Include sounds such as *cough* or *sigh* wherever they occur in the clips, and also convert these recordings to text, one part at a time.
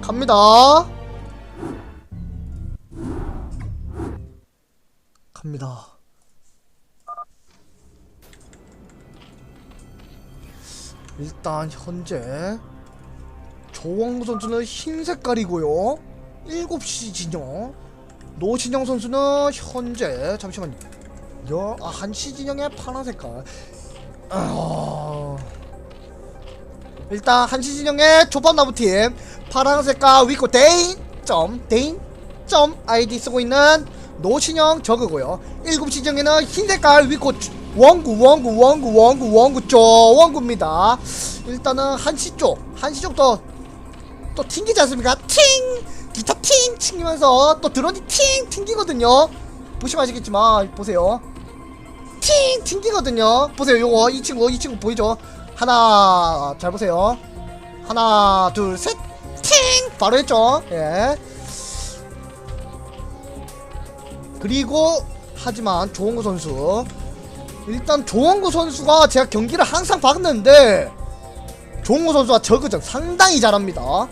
갑니다. 갑니다. 일단 현재 조원구 선수는 흰 색깔이고요. 7시 진영. 노신영 선수는 현재 잠시만요. 여, 아, 한시 진영의 파란 색깔. 아... 일단 한시 진영의 초반나무 팀 파란 색깔 위코 데인 점 데인 점 아이디 쓰고 있는 노신영 저그고요. 7시 진영에는 흰 색깔 위코 원구 원구 원구 원구 원구 쪽 원구입니다. 일단은 한시 쪽 한시 쪽도 또 튕기지 않습니까? 팅! 기타 팅! 튕기면서 또 드론이 팅! 튕기거든요. 보시면 아시겠지만 보세요. 팅! 튕기거든요. 보세요. 요거 이 친구 이 친구 보이죠? 하나 잘 보세요. 하나 둘 셋! 팅! 바로 했죠. 예. 그리고 하지만 조원구 선수 일단 조원구 선수가 제가 경기를 항상 봤는데 조원구 선수가 저그전 상당히 잘합니다.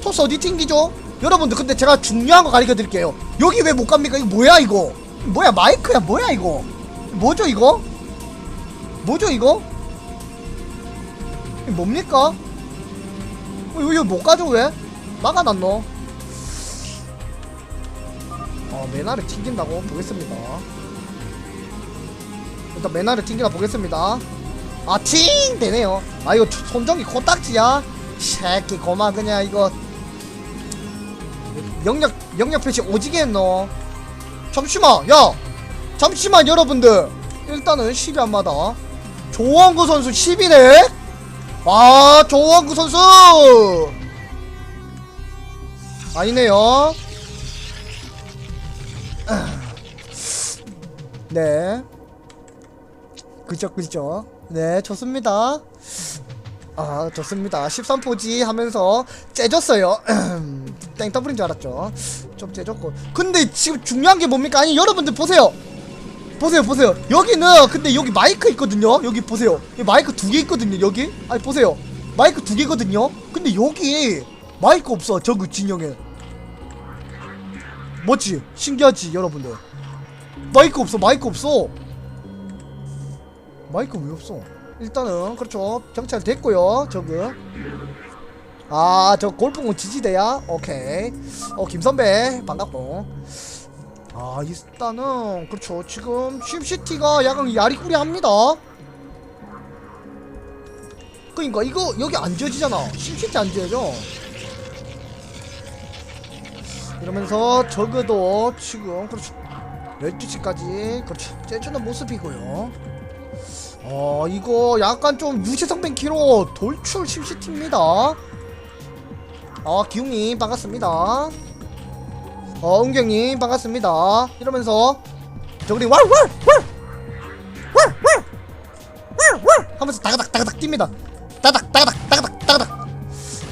토스 어디 튕기죠? 여러분들 근데 제가 중요한 거 가르쳐 드릴게요. 여기 왜 못 갑니까? 이거 뭐야 이거? 뭐야 마이크야 뭐야 이거? 뭐죠 이거? 뭐죠 이거? 이게 뭡니까? 어, 여기 못 가죠 왜? 막아놨노? 어 메나를 튕긴다고 보겠습니다. 일단 메나를 튕기나 보겠습니다. 아 팅! 되네요. 아 이거 손정이 코딱지야? 새끼 고마 그냥 이거 영역 영역 표시 오지게 했노. 잠시만 야 잠시만 여러분들 일단은 10위 한마다 조원구 선수 10위네 아 조원구 선수! 아니네요. *clears throat* 네. 그죠 그죠. 네 좋습니다. 아 좋습니다. 13포지 하면서 째졌어요. *clears throat* 땡 더블인 줄 알았죠. 좀 째졌고. 근데 지금 중요한 게 뭡니까? 아니 여러분들 보세요 보세요 보세요. 여기는 근데 여기 마이크 있거든요? 여기 보세요. 마이크 두 개 있거든요 여기? 아니 보세요. 마이크 두 개거든요? 근데 여기 마이크 없어 저그 진영에. 뭐지? 신기하지 여러분들. 마이크 없어 마이크 없어. 마이크 왜 없어? 일단은 그렇죠. 정찰 됐고요 저그. 아 저 골프공 지지대야? 오케이. 어 김선배 반갑고 아 일단은 그렇죠. 지금 심시티가 약간 야리꾸리합니다. 그니까 이거 여기 안 지어지잖아. 심시티 안 지어져. 이러면서 저그도 지금 그렇죠. 12시까지 그렇죠. 째주는 모습이고요. 어 이거 약간 좀 유재석 뱅키로 돌출 심시티입니다. 어 기웅님 반갑습니다 어 은경님 반갑습니다. 이러면서 저그리 왈왈왈왈왈왈 하면서 다가닥 다가닥 뜁니다. 다닥 다가닥 다가닥 다가닥.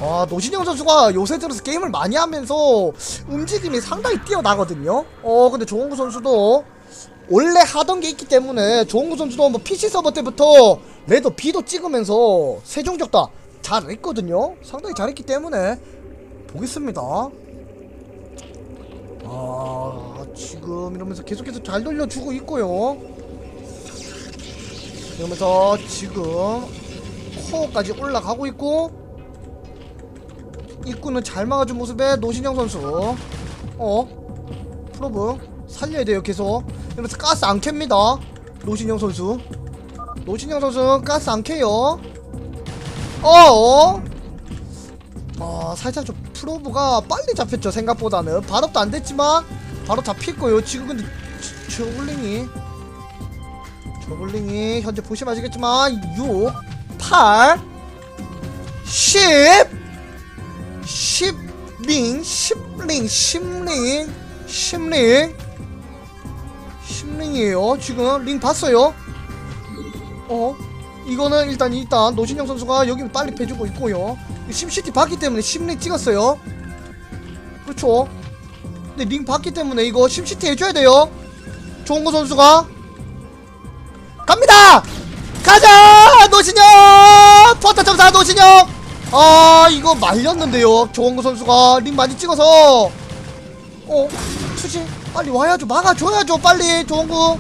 아 노진영 선수가 요새 들어서 게임을 많이 하면서 움직임이 상당히 뛰어나거든요. 어 근데 조홍구 선수도 원래 하던 게 있기 때문에 조홍구 선수도 뭐 PC 서버 때부터 레더 B도 찍으면서 세종적 다 잘했거든요. 상당히 잘했기 때문에 보겠습니다 아 지금 이러면서 계속해서 잘 돌려주고 있고요. 이러면서 지금 코어까지 올라가고 있고 입구는 잘 막아준 모습의 노신영 선수 어 프로브 살려야 돼요 계속. 이러면서 가스 안 캡니다. 노신영 선수. 노신영 선수 가스 안 캐요. 어어? 아 살짝 좀 프로브가 빨리 잡혔죠 생각보다는. 발업도 안 됐지만 바로 잡힐 거예요. 지금 근데 저- 저글링이 저글링이 현재 보시면 아시겠지만 6 8 10 10링 10링 10링 10링 10링이에요 지금. 링 봤어요? 어 이거는 일단 일단 노진영 선수가 여기는 빨리 패주고 있고요. 심시티 봤기 때문에 10링 찍었어요. 그렇죠? 근데 링 봤기 때문에 이거 심시티 해줘야 돼요. 좋은 거 선수가. 갑니다! 가자! 노신영! 포터 점사 노신영! 아 이거 말렸는데요. 조원구 선수가 링 많이 찍어서. 어? 투지 빨리 와야죠. 막아줘야죠. 빨리 조원구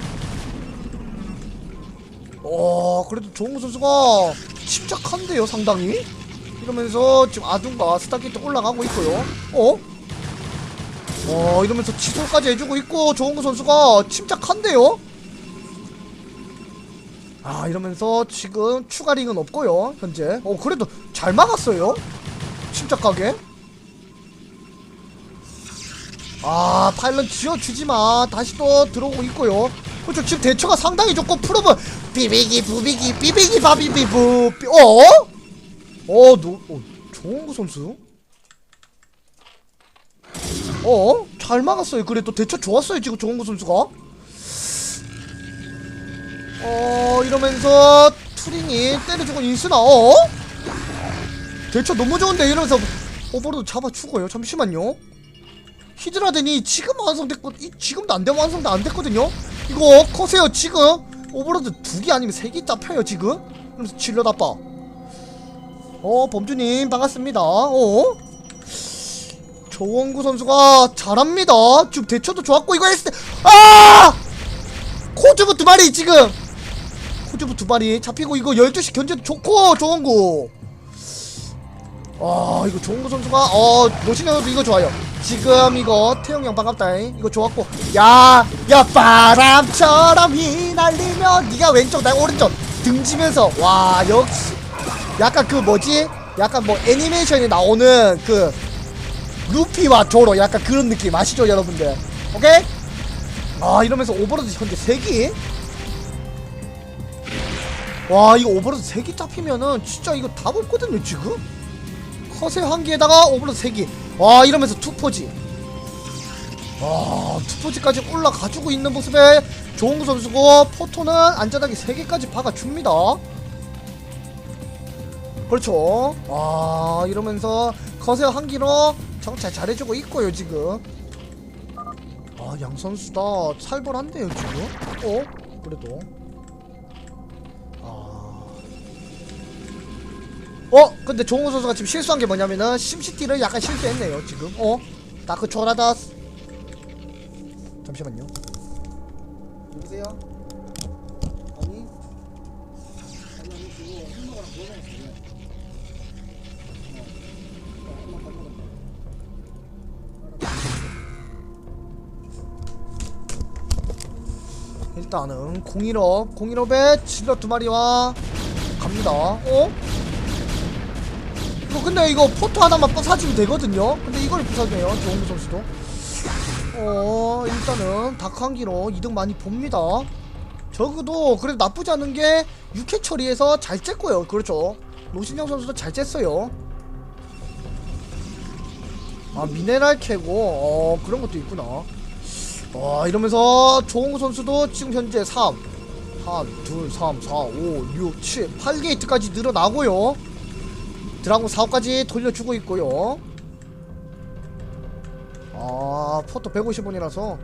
어 그래도 조원구 선수가 침착한데요 상당히? 이러면서 지금 아둔과 스타키트 올라가고 있고요. 어? 어 이러면서 취소까지 해주고 있고 조원구 선수가 침착한데요? 아 이러면서 지금 추가 링은 없고요 현재. 어 그래도 잘 막았어요? 침착하게? 아 파일럿 지어주지마 다시 또 들어오고 있고요. 그렇죠. 지금 대처가 상당히 좋고 프로브 비비기 부비기 비비기 바비비 부 비- 어? 어? 노, 어 조은구 선수? 어? 잘 막았어요 그래도 대처 좋았어요 지금 조은구 선수가 어 이러면서 투링이 때려주고 인스나 어? 대처 너무 좋은데 이러면서 오버로드 잡아 죽어요 잠시만요 히드라덴이 지금 완성됐고 이, 지금도 안 되면 완성도 안 됐거든요 이거 커세요 지금 오버로드 두 개 아니면 세 개 잡혀요 지금? 그러면서 질러 나빠 어 범주님 반갑습니다. 어? 조원구 선수가 잘합니다. 지금 대처도 좋았고 이거 했을 때 아! 코즈부 두 마리 지금! 코즈부 두 마리 잡히고 이거 12시 견제 좋고 조원구 아 이거 조원구 선수가 어 노신현도 이거 좋아요. 지금 이거 태영 형 반갑다 이거 좋았고. 야야 바람처럼 휘날리며 네가 왼쪽 나 오른쪽 등지면서. 와 역시. 약간 그 뭐지? 약간 뭐 애니메이션에 나오는 그 루피와 조로 약간 그런 느낌 아시죠 여러분들? 오케이? 아 이러면서 오버로드 현재 3기? 와 이거 오버로드 3기 잡히면은 진짜 이거 답 없거든요 지금 커세 한 개에다가 오버로드 3기. 와 이러면서 투포지. 와 투포지까지 올라가지고 있는 모습에 좋은 선수고 포토는 안전하게 3개까지 박아줍니다. 그렇죠. 와 이러면서 커세 한 기로 정찰 잘해주고 있고요 지금. 아 양 선수 다. 살벌한데요 지금? 어? 그래도 어? 근데 종우 선수가 지금 실수한 게 뭐냐면은 심시티를 약간 실수했네요 지금 어? 다크 초라다스 잠시만요 여보세요? 아니 아니 아니 그거 햄버거랑 그거 먹었어요 일단은 015 015에 질러 두 마리와 갑니다 어? 이거 근데 이거 포토 하나만 부사주면 되거든요? 근데 이걸 부사네요 조홍구 선수도. 어 일단은 다크 한 기로 이득 많이 봅니다. 저그도 그래도 나쁘지 않은 게 6회 처리해서 잘 쬐고요. 그렇죠. 노신영 선수도 잘 쬐어요. 아 미네랄 캐고 어 그런 것도 있구나. 와 이러면서 조홍구 선수도 지금 현재 3 1, 2, 3, 4, 5, 6, 7, 8게이트까지 늘어나고요 드라곤 4호까지 돌려주고 있고요. 아 포토 150원이라서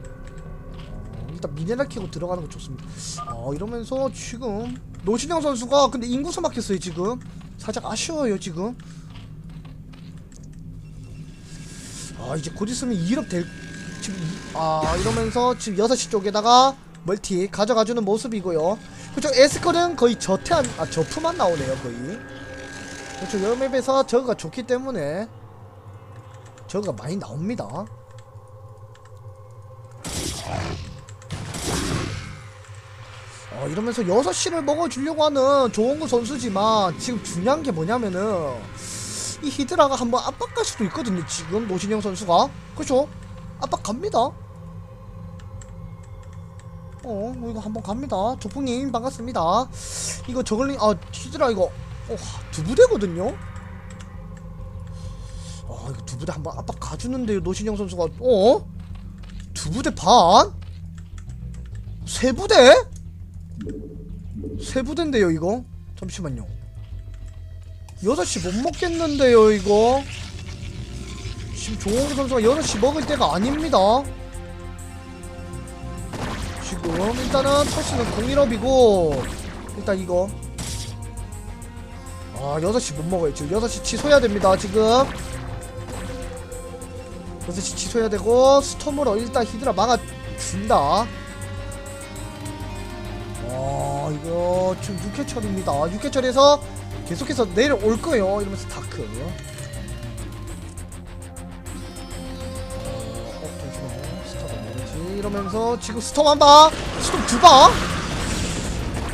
일단 미네랄 키고 들어가는 거 좋습니다. 아 이러면서 지금 노신영 선수가 근데 인구수 막혔어요 지금. 살짝 아쉬워요 지금. 아 이제 곧 있으면 2업 될 지금 이- 아 이러면서 지금 6시 쪽에다가 멀티 가져가주는 모습이고요. 그쪽 에스컬은 거의 저태한 아 저프만 나오네요 거의 그렇죠. 여러 맵에서 저거가 좋기 때문에 저거가 많이 나옵니다. 어, 이러면서 6시를 먹어주려고 하는 조원구 선수지만 지금 중요한 게 뭐냐면은 이 히드라가 한번 압박갈 수도 있거든요 지금 노신영 선수가. 그렇죠? 압박 갑니다. 어 이거 한번 갑니다. 조풍님 반갑습니다. 이거 저글링 아 히드라 이거 어, 두 부대거든요? 아 이거 두 부대 한번 압박 가주는데요 노신영 선수가. 어? 두 부대 반? 세 부대? 세 부대인데요 이거? 잠시만요. 6시 못 먹겠는데요 이거? 지금 조홍구 선수가 6시 먹을 때가 아닙니다. 지금 일단은 토스는 01업이고 일단 이거 아 6시 못 먹어요 지금 6시 취소해야 됩니다 지금 6시 취소해야 되고 스톰으로 일단 히드라 막아준다 아 이거 지금 6회철입니다 6회철에서 계속해서 내려올 거예요 이러면서 다크 어, 잠시만요. 스톱 안 되지. 이러면서 지금 스톱 한 방, 스톱 두 방.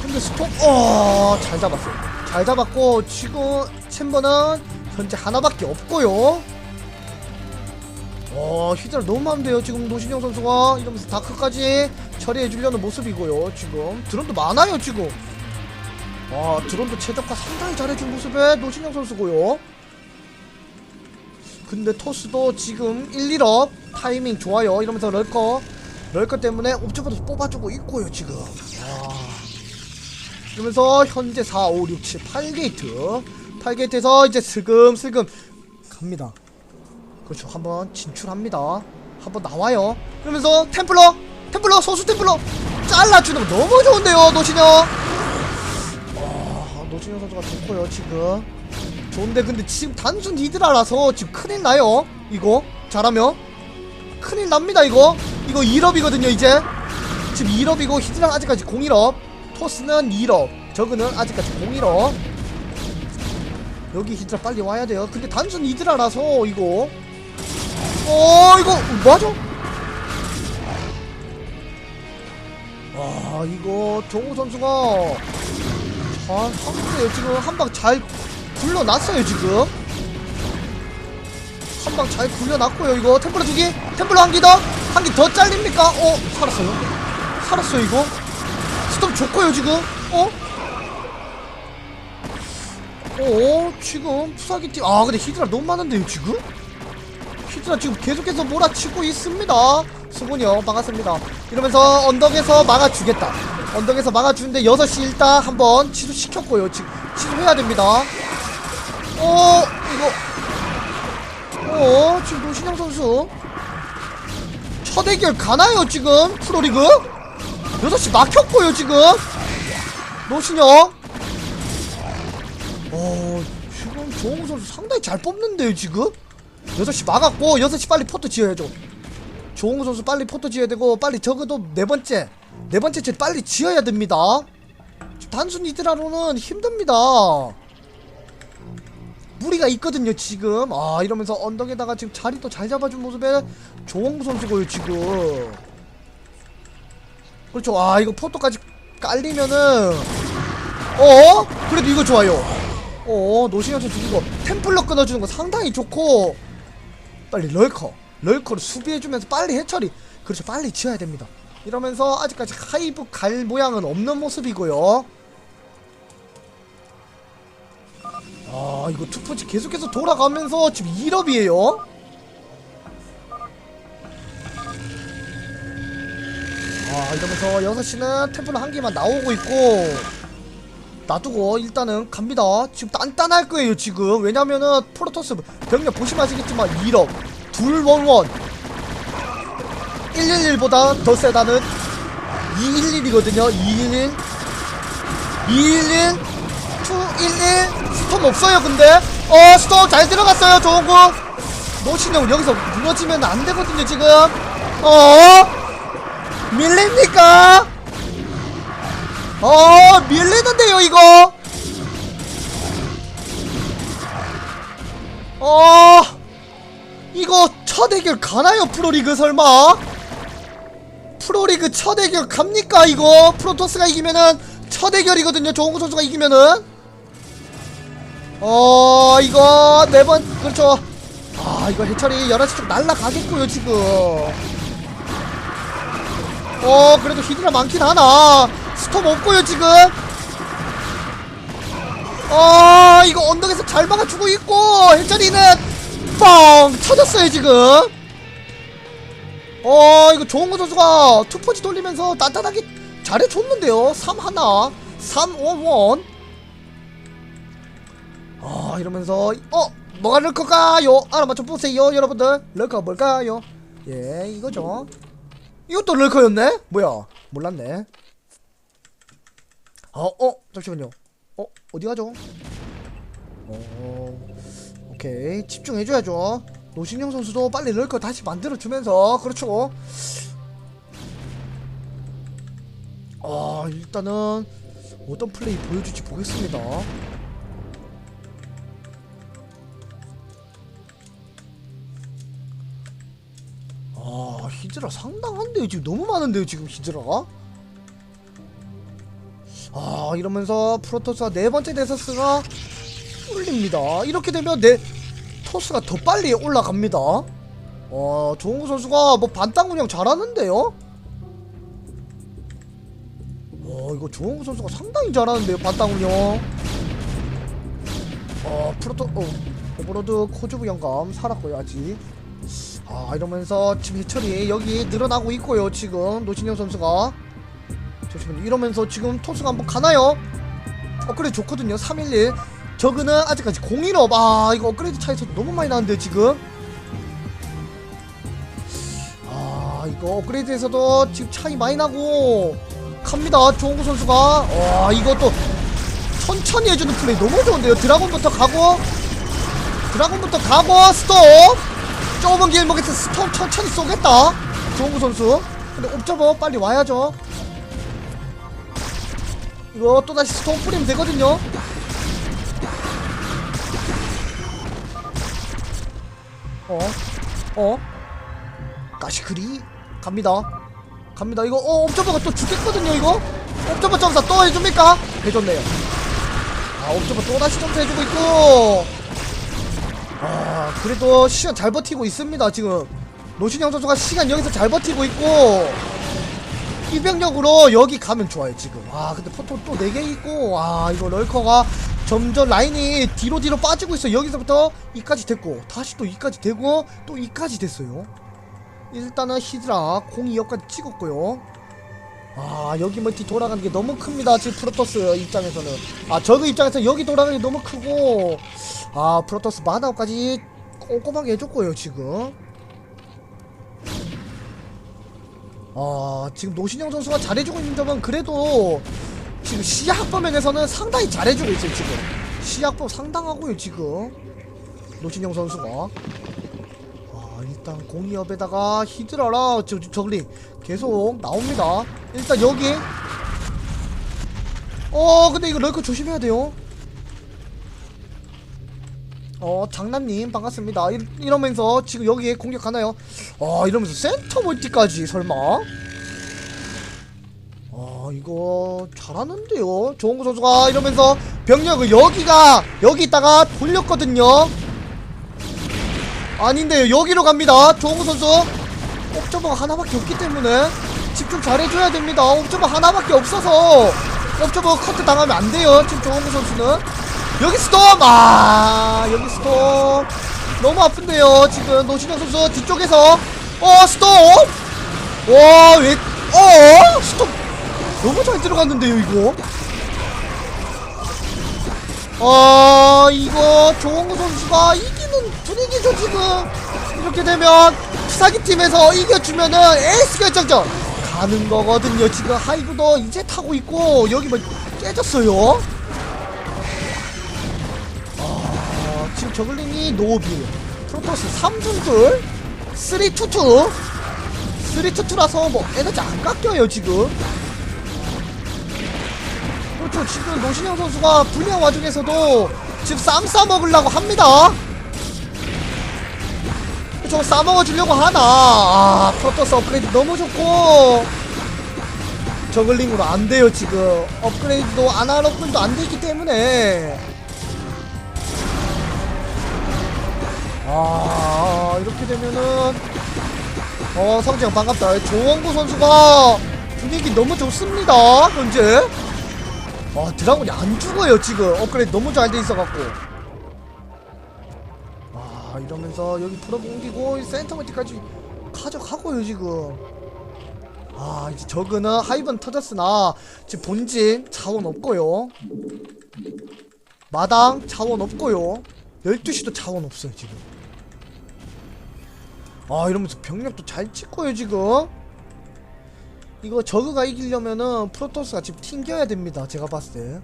근데 스톱, 어, 잘 잡았어요. 잘 잡았고 지금 챔버는 현재 하나밖에 없고요. 어, 히드라 너무 많은데요. 지금 노신영 선수가 이러면서 다크까지 처리해 주려는 모습이고요. 지금 드론도 많아요. 지금. 와, 드론도 최적화 상당히 잘해준 모습의 노신영 선수고요. 근데 토스도 지금 1, 1업 타이밍 좋아요 이러면서 럴커 럴커 때문에 옵저버도 뽑아주고 있고요 지금 와. 이러면서 현재 4, 5, 6, 7, 8게이트. 8게이트에서 이제 슬금슬금. 갑니다. 그렇죠. 한번 진출합니다. 한번 나와요. 그러면서 템플러 템플러 소수 템플러. 잘라주는 거 너무 좋은데요 노신영. 와 노신영 선수가 좋고요 지금. 좋은데 근데 지금 단순 히드라라서 지금 큰일 나요. 이거 잘하면. 큰일 납니다 이거. 이거 2럽이거든요 이제. 지금 2럽이고 히드라 아직까지 01업 토스는 2럽 저그는 아직까지 01업. 여기 히드라 빨리 와야 돼요. 근데 단순 히드라라서 이거. 어 이거 맞아? 와 이거 정우 선수가 잘 하는데요. 지금 한 방 잘 굴러났어요 지금. 한 방 잘 굴려놨고요 이거. 템플러 두개. 템플러 한 개 더. 한 개 더 잘립니까? 어 살았어요. 살았어요 이거 스톱 좋고요 지금. 어? 어 지금 푸사기 팀아 근데 히드라 너무 많은데요 지금? 히드라 지금 계속해서 몰아치고 있습니다. 수군이 형 반갑습니다. 이러면서 언덕에서 막아주겠다. 언덕에서 막아주는데 6시 일단 한번 취소시켰고요 지금. 취소해야 됩니다. 어 이거. 어 지금 노신영 선수. 첫 대결 가나요 지금? 프로리그 6시 막혔고요 지금. 노신영 어 지금 조홍우 선수 상당히 잘 뽑는데요 지금? 6시 막았고 6시 빨리 포트 지어야죠. 조홍우 선수 빨리 포트 지어야 되고 빨리 적어도 네 번째 네 번째 째 빨리 지어야 됩니다. 단순 이드라로는 힘듭니다. 무리가 있거든요 지금. 아 이러면서 언덕에다가 지금 자리 또잘 잡아준 모습의 조홍구 선수고요 지금 그렇죠. 아 이거 포토까지 깔리면은. 어? 그래도 이거 좋아요. 어 노신현 선수 이거. 템플러 끊어주는 거 상당히 좋고. 빨리 럴커. 럴커를 수비해주면서 빨리 해처리. 그렇죠. 빨리 지어야 됩니다. 이러면서 아직까지 하이브 갈 모양은 없는 모습이고요. 아 이거 투펀치 계속해서 돌아가면서 지금 2럽이에요 아 이러면서 6시는 템플러 한 개만 나오고 있고 놔두고 일단은 갑니다. 지금 단단할 거예요 지금. 왜냐면은 프로토스 병력 보시면 아시겠지만 2럽 둘원원. 111보다 더 세다는 211이거든요 211 211 211 스톰 없어요 근데. 어 스톰 잘 들어갔어요 좋은 거 노신형 여기서 무너지면 안 되거든요 지금. 어 밀립니까? 어 밀리는데요 이거? 어 이거 첫 대결 가나요 프로리그 설마? 프로리그 첫 대결 갑니까 이거? 프로토스가 이기면은 첫 대결이거든요 조홍구 선수가 이기면은. 어 이거 네번 그렇죠. 아 이거 해철이 11시 쪽 날라가겠고요 지금 어 그래도 히드라 많긴 하나. 스톱 없고요 지금. 어 이거 언덕에서 잘 막아주고 있고 해철이는 뻥 터졌어요 지금. 어 이거 좋은 거 선수가 투퍼지 돌리면서 단단하게 잘해줬는데요. 3 하나 3 1 1아 이러면서 어 뭐가 럴커가요? 알아맞혀 보세요 여러분들. 럴커 뭘까요? 예 이거죠 이것도 럴커였네 뭐야 몰랐네 어 어 잠시만요 어 어디 가죠 어, 오케이 집중해줘야죠. 노신영 선수도 빨리 럴거 다시 만들어주면서 그렇죠. 아 일단은 어떤 플레이 보여줄지 보겠습니다. 히드라 상당한데요. 지금 너무 많은데요 지금 히드라가? 아 이러면서 프로토스가 네 번째 데서스가 뚫립니다. 이렇게 되면 내 토스가 더 빨리 올라갑니다. 어 조홍구 선수가 뭐 반땅 운영 잘하는데요? 어 이거 조홍구 선수가 상당히 잘하는데요 반땅 운영. 어 프로토 어 오버로드 코즈부 영감 살았고요 아직 아 이러면서 지금 해철이 여기 늘어나고 있고요 지금. 노신영 선수가. 잠시만요 이러면서 지금 토스가 한번 가나요? 업그레이드 좋거든요 311 저그는 아직까지 01업. 아 이거 업그레이드 차이서 너무 많이 나는데 지금. 아 이거 업그레이드에서도 지금 차이 많이 나고 갑니다 조홍구 선수가. 와 이것도 천천히 해주는 플레이 너무 좋은데요. 드라곤부터 가고 드라곤부터 가고 스톱 좁은 길목에서 스톰 천천히 쏘겠다. 조홍구 선수. 근데 옵저버 빨리 와야죠. 이거 또다시 스톰 뿌리면 되거든요. 어? 어? 가시크리? 갑니다. 갑니다. 이거 어 옵저버가 또 죽겠거든요 이거? 옵저버 점사 또 해줍니까? 해줬네요. 아 옵저버 또다시 점사 해주고 있고 아 그래도 시간 잘 버티고 있습니다 지금. 노신영 선수가 시간 여기서 잘 버티고 있고 이병력으로 여기 가면 좋아요 지금. 아 근데 포토 또 4개 있고 아 이거 럴커가 점점 라인이 뒤로 뒤로 빠지고 있어 여기서부터 이까지 됐고 다시 또 이까지 되고 또 이까지 됐어요. 일단은 히드라 02역까지 찍었고요 아 여기 멀티 돌아가는 게 너무 큽니다. 지금 프로토스 입장에서는. 아 저그 입장에서 여기 돌아가는 게 너무 크고. 아 프로토스 마다까지 꼼꼼하게 해줬고요 지금. 아 지금 노신영 선수가 잘해주고 있는 점은 그래도 지금 시야학법 면에서는 상당히 잘해주고 있어요 지금. 시야학법 상당하고요 지금. 노신영 선수가. 아 일단 공이업에다가 히드라라 저, 저글링 계속 나옵니다. 일단 여기. 어 근데 이거 럴크 조심해야 돼요. 어 장남님 반갑습니다. 이, 이러면서 지금 여기에 공격하나요? 아 이러면서 센터 멀티까지 설마? 아 이거 잘하는데요? 조홍구 선수가 이러면서 병력을 여기가 여기 있다가 돌렸거든요 아닌데요 여기로 갑니다. 조홍구 선수. 옵저버가 하나밖에 없기 때문에 집중 잘해줘야 됩니다. 옵저버 하나밖에 없어서 옵저버 커트 당하면 안 돼요 지금 조홍구 선수는. 여기 스톱 아 여기 스톱 너무 아픈데요 지금. 노신영 선수 뒤쪽에서. 어 스톱 와왜 어 스톱 너무 잘 들어갔는데요 이거? 아 이거 조홍구 선수가 이기는 분위기죠 지금. 이렇게 되면 피사기 팀에서 이겨주면은 에이스 결정전 가는 거거든요 지금. 하이브도 이제 타고 있고 여기 뭐 깨졌어요? 아 지금 저글링이 노비. 프로토스 3중들 322 322라서 뭐 에너지 안 깎여요 지금. 그렇죠. 지금 노신영 선수가 불리한 와중에서도 지금 쌈 싸먹으려고 합니다 저 싸먹어주려고 하나. 아 프로토스 업그레이드 너무 좋고. 저글링으로 안 돼요 지금. 업그레이드도 아날로그도 안 되기 때문에. 아 이렇게 되면은. 어 성재형 반갑다. 조원구 선수가 분위기 너무 좋습니다 현재. 아 드라곤이 안 죽어요 지금. 업그레이드 너무 잘 돼 있어갖고. 아 이러면서 여기 풀어 옮기고 센터먼트까지 가져가고요 지금. 아 이제 저그는 하이번 터졌으나 지금 본진 자원 없고요. 마당 자원 없고요. 12시도 자원 없어요 지금. 아 이러면서 병력도 잘 찍고요 지금. 이거 저그가 이기려면은 프로토스가 지금 튕겨야 됩니다 제가 봤을 때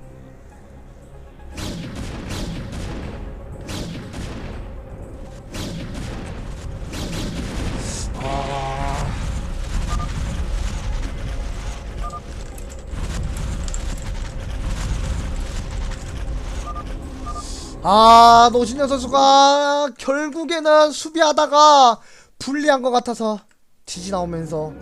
아 노신현 선수가 결국에는 수비하다가 불리한 것 같아서 지지 나오면서